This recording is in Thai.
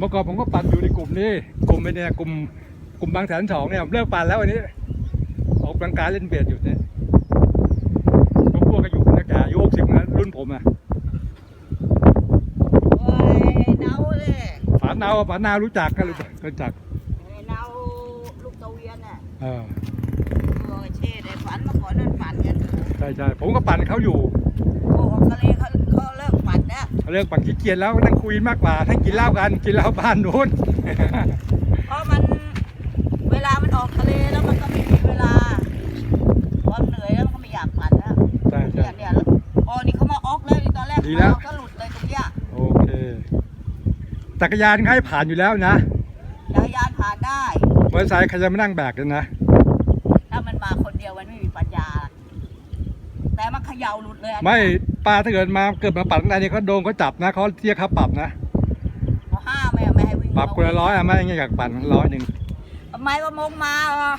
เมื่อก่อนผมก็ปั่นอยู่ในกลุ่มนี้กลุ่มไอ้เนี่ยกลุ่มกลุ่มบางแสนสองเนี่ยผมเลิกปั่นแล้ววันนี้ออกกำลังกายเล่นเบียดอยู่เนี่ยพวกพวกก็อยู่นักแก่อายุหกสิบนะรุ่นผมอะโอ้ยเนาเลยฝาเนาฝานารู้จักกันรู้จักรู้จักไอ้เนาลูกตะเวียนน่ะเออโอ้ยเช่ได้ฝันเมื่อก่อนนั่นฝันกันใช่ใช่ผมก็ปั่นเขาอยู่ โอ้ทะเลเขาเขาเลิกฝันแล้ว เลิกปั่นขี้เกียจแล้วนั่งคุยมากกว่าให้กินเหล้ากันกินเหล้าบ้านนู้นเพราะมันเวลามันออกทะเลแล้วมันก็ไม่มีเวลาพอเหนื่อยแล้วมันก็ไม่อยากฝันแล้วใช่ใช่เนี่ยเนี่ยแล้วอ๋อนี่เขามาออกเลยตอนแรกดีแล้วเขาก็หลุดเลยตรงเนี้ยโอเคจักรยานให้ผ่านอยู่แล้วนะจักรยานผ่านได้มอเตอร์ไซค์ใครจะมานั่งแบกกันนะ ถ้ามันมาคนเดียวมันไม่มีปัญญา แต่มันเข ย่าหลุดเลยอันไม่ป้าถ้าเกิดมาเกิดมาปั่นข้างในเนี่ยเขาโดนเขาจับนะเขาเรียกค่าปรับนะเขาห้ามไม่ไม่ให้วิ่งปรับคนละร้อยอะไม่งั้นอยากปั่นร้อยหนึ่งทำไมว่ามงมาเหรอมา